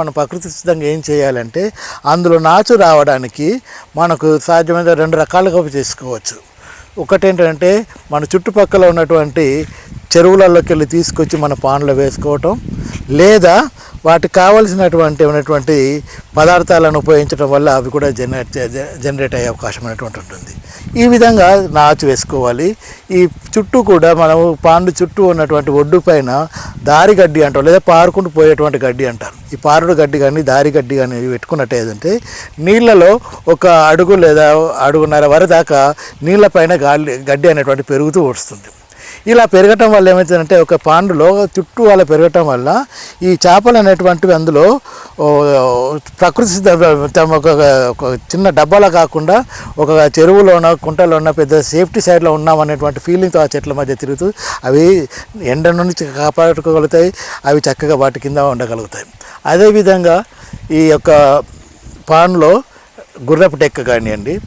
మనం ప్రకృతి సిద్ధంగా ఏం చేయాలంటే అందులో నాచు రావడానికి మనకు సాధ్యమైన రెండు రకాలుగా చేసుకోవచ్చు. ఒకటి ఏంటంటే మన చుట్టుపక్కల ఉన్నటువంటి చెరువులలోకి వెళ్ళి తీసుకొచ్చి మన పాన్లో వేసుకోవటం లేదా వాటికి కావలసినటువంటి ఉన్నటువంటి పదార్థాలను ఉపయోగించడం వల్ల అవి కూడా జనరేట్ జనరేట్ అయ్యే అవకాశం అనేటువంటి ఉంటుంది. ఈ విధంగా నాచు వేసుకోవాలి. ఈ చుట్టూ కూడా మనం పాండు చుట్టూ ఉన్నటువంటి ఒడ్డు పైన దారి గడ్డి అంటారు లేదా పారుకుంటూ పోయేటువంటి గడ్డి అంటారు. ఈ పారుడు గడ్డి కానీ దారి గడ్డి కానీ పెట్టుకున్నట్టు ఏదంటే నీళ్ళలో ఒక అడుగు లేదా అడుగున్నర వర దాకా నీళ్ళపైన గాలి గడ్డి అనేటువంటి పెరుగుతూ వస్తుంది ఇలా పెరగటం వల్ల ఏమవుతుందంటే ఒక పాండులో చుట్టూ అలా పెరగటం వల్ల ఈ చేపలు అనేటువంటివి అందులో ప్రకృతి సిద్ధ తమ ఒక చిన్న డబ్బాలో కాకుండా ఒక చెరువులోన కుంటలో ఉన్న పెద్ద సేఫ్టీ సైడ్లో ఉన్నామనేటువంటి ఫీలింగ్తో ఆ చెట్ల మధ్య తిరుగుతూ అవి ఎండ నుంచి కాపాడుకోగలుగుతాయి అవి చక్కగా వాటి కింద ఉండగలుగుతాయి. అదేవిధంగా ఈ యొక్క పాన్లో గుర్రపు టెక్క కానివ్వండి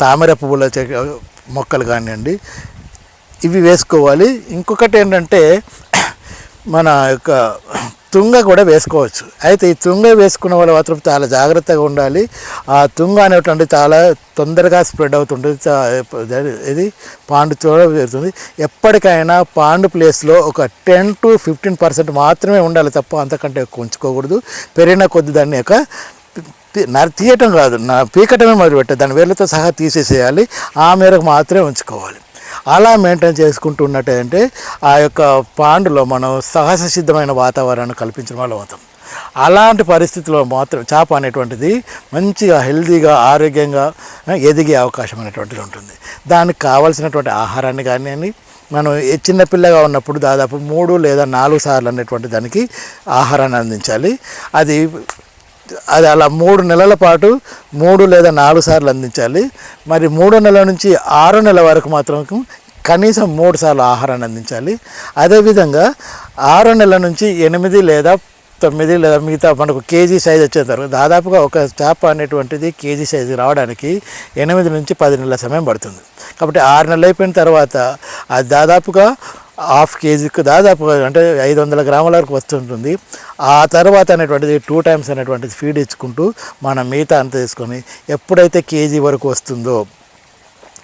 తామర పువ్వుల మొక్కలు కానివ్వండి ఇవి వేసుకోవాలి. ఇంకొకటి ఏంటంటే మన యొక్క తుంగ కూడా వేసుకోవచ్చు. అయితే ఈ తుంగ వేసుకున్న వాళ్ళు మాత్రం చాలా జాగ్రత్తగా ఉండాలి. ఆ తుంగ అనేటువంటి చాలా తొందరగా స్ప్రెడ్ అవుతుంటుంది. ఇది పాండు చూడ పెరుగుతుంది ఎప్పటికైనా పాండు ప్లేస్లో ఒక టెన్ టు ఫిఫ్టీన్ పర్సెంట్ మాత్రమే ఉండాలి తప్ప అంతకంటే ఎక్కువ ఉంచుకోకూడదు. పెరిగిన కొద్ది దాన్ని యొక్క నర తీయటం కాదు. నా పీకటమే మొదలుపెట్టే దాని వేళ్ళతో సహా తీసేసేయాలి. ఆ మేరకు మాత్రమే ఉంచుకోవాలి. అలా మెయింటైన్ చేసుకుంటూ ఉన్నట్టంటే ఆ యొక్క పాండులో మనం సహజ సిద్ధమైన వాతావరణం కల్పించడం వల్ల అవుతాం. అలాంటి పరిస్థితిలో మాత్రం చేప అనేటువంటిది మంచిగా హెల్తీగా ఆరోగ్యంగా ఎదిగే అవకాశం అనేటువంటిది ఉంటుంది. దానికి కావాల్సినటువంటి ఆహారాన్ని కానీ మనం చిన్నపిల్లగా ఉన్నప్పుడు దాదాపు మూడు లేదా నాలుగు సార్లు అనేటువంటి దానికి ఆహారాన్ని అందించాలి. అది అది అలా మూడు నెలల పాటు మూడు లేదా నాలుగు సార్లు అందించాలి. మరి మూడో నెల నుంచి ఆరో నెల వరకు మాత్రం కనీసం మూడు సార్లు ఆహారాన్ని అందించాలి. అదేవిధంగా ఆరో నెల నుంచి ఎనిమిది లేదా తొమ్మిది లేదా మిగతా మనకు కేజీ సైజ్ వచ్చేస్తారు దాదాపుగా ఒక చేప అనేటువంటిది కేజీ సైజు రావడానికి ఎనిమిది నుంచి పది నెలల సమయం పడుతుంది. కాబట్టి ఆరు నెలలు అయిపోయిన తర్వాత అది దాదాపుగా హాఫ్ కేజీకి దాదాపు అంటే ఐదు వందల గ్రాముల వరకు వస్తుంటుంది. ఆ తర్వాత అనేటువంటిది టూ టైమ్స్ అనేటువంటిది ఫీడ్ ఇచ్చుకుంటూ మనం మిగతా అంత తీసుకొని ఎప్పుడైతే కేజీ వరకు వస్తుందో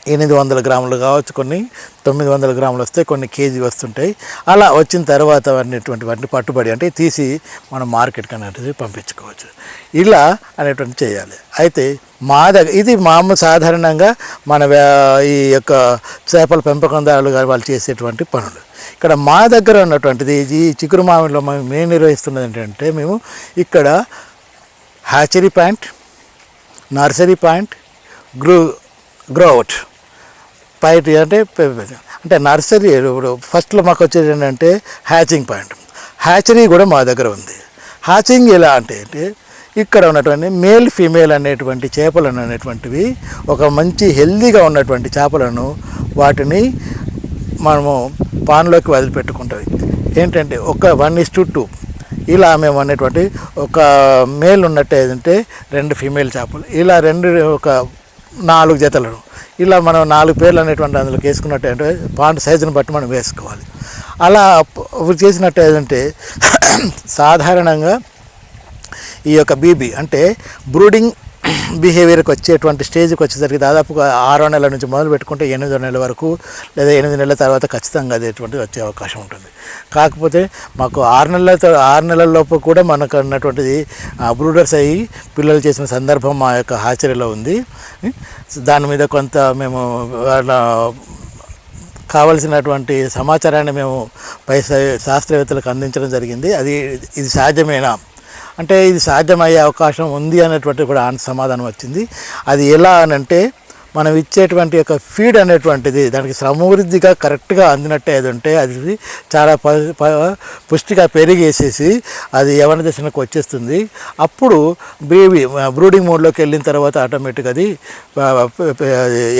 ఎనిమిది వందల గ్రాములు కావచ్చు కొన్ని తొమ్మిది వందల గ్రాములు వస్తే కొన్ని కేజీ వస్తుంటాయి. అలా వచ్చిన తర్వాత అనేటువంటి వాటిని పట్టుబడి అంటే తీసి మనం మార్కెట్కి అనేటిది పంపించుకోవచ్చు. ఇలా అనేటువంటి చేయాలి. అయితే మా దగ్గర ఇది మామూలు సాధారణంగా మన ఈ యొక్క చేపల పెంపకందారులు వాళ్ళు చేసేటువంటి పనులు. ఇక్కడ మా దగ్గర ఉన్నటువంటిది ఈ చిగురు మామిడిలో మేము మేము నిర్వహిస్తున్నది ఏంటంటే మేము ఇక్కడ hatchery point nursery point grow grow out పైట్ అంటే అంటే నర్సరీ ఇప్పుడు ఫస్ట్లో మాకు వచ్చేది ఏంటంటే హ్యాచింగ్ పాయింట్ హ్యాచరీ కూడా మా దగ్గర ఉంది. హ్యాచింగ్ ఎలా అంటే ఇక్కడ ఉన్నటువంటి మేల్ ఫీమేల్ అనేటువంటి చేపలను అనేటువంటివి ఒక మంచి హెల్దీగా ఉన్నటువంటి చేపలను వాటిని మనము పాన్లోకి వదిలిపెట్టుకుంటుంది ఏంటంటే ఒక వన్ ఇస్ టు టూ ఇలా మేము అనేటువంటి ఒక మేల్ ఉన్నట్టు ఏంటంటే రెండు ఫీమేల్ చేపలు. ఇలా రెండు ఒక నాలుగు జతలను. ఇలా మనం నాలుగు పేర్లు అనేటువంటి అందులోకి వేసుకున్నట్టు అంటే పాండ్ సైజుని బట్టి మనం వేసుకోవాలి. అలా అప్పుడు చేసినట్టు ఏంటంటే సాధారణంగా ఈ యొక్క బీబీ అంటే బ్రూడింగ్ బిహేవియర్కి వచ్చేటువంటి స్టేజ్కి వచ్చేసరికి దాదాపుగా ఆరో నెలల నుంచి మొదలు పెట్టుకుంటే ఎనిమిదో నెలల వరకు లేదా ఎనిమిది నెలల తర్వాత ఖచ్చితంగా అదేటువంటి వచ్చే అవకాశం ఉంటుంది. కాకపోతే మాకు ఆరు నెలల ఆరు నెలల లోపు కూడా మనకు అన్నటువంటిది బ్రూడర్స్ అయ్యి పిల్లలు చేసిన సందర్భం మా యొక్క హాచరీలో ఉంది. దాని మీద కొంత మేము కావలసినటువంటి సమాచారాన్ని మేము పై శాస్త్రవేత్తలకు అందించడం జరిగింది. అది ఇది సహజమేనా అంటే ఇది సాధ్యమయ్యే అవకాశం ఉంది అనేటువంటి కూడా సమాధానం వచ్చింది. అది ఎలా అనంటే మనం ఇచ్చేటువంటి యొక్క ఫీడ్ అనేటువంటిది దానికి సమృద్ధిగా కరెక్ట్గా అందినట్టే అది ఉంటే అది చాలా ప ప- పుష్టిగా పెరిగేసేసి అది యవన దశకు వచ్చేస్తుంది. అప్పుడు బేబీ బ్రూడింగ్ మోడ్లోకి వెళ్ళిన తర్వాత ఆటోమేటిక్గా అది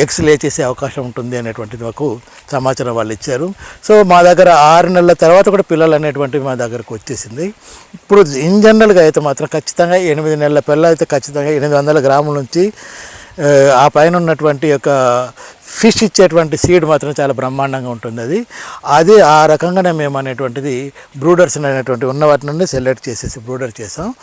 ఎగ్స్ లేచేసే అవకాశం ఉంటుంది అనేటువంటిది మాకు సమాచారం వాళ్ళు ఇచ్చారు. సో మా దగ్గర ఆరు నెలల తర్వాత కూడా పిల్లలు అనేటువంటివి మా దగ్గరకు వచ్చేసింది. ఇప్పుడు ఇన్ జనరల్గా అయితే మాత్రం ఖచ్చితంగా ఎనిమిది నెలల పిల్లలు అయితే ఖచ్చితంగా ఎనిమిది వందల గ్రాముల నుంచి ఆ పైన ఉన్నటువంటి యొక్క ఫిష్ ఇచ్చేటువంటి సీడ్ మాత్రం చాలా బ్రహ్మాండంగా ఉంటుంది అది. అది ఆ రకంగానే మేము అనేటువంటిది బ్రూడర్స్ అనేటువంటి ఉన్న వాటి నుండి సెలెక్ట్ చేసేసి బ్రూడర్ చేసాం.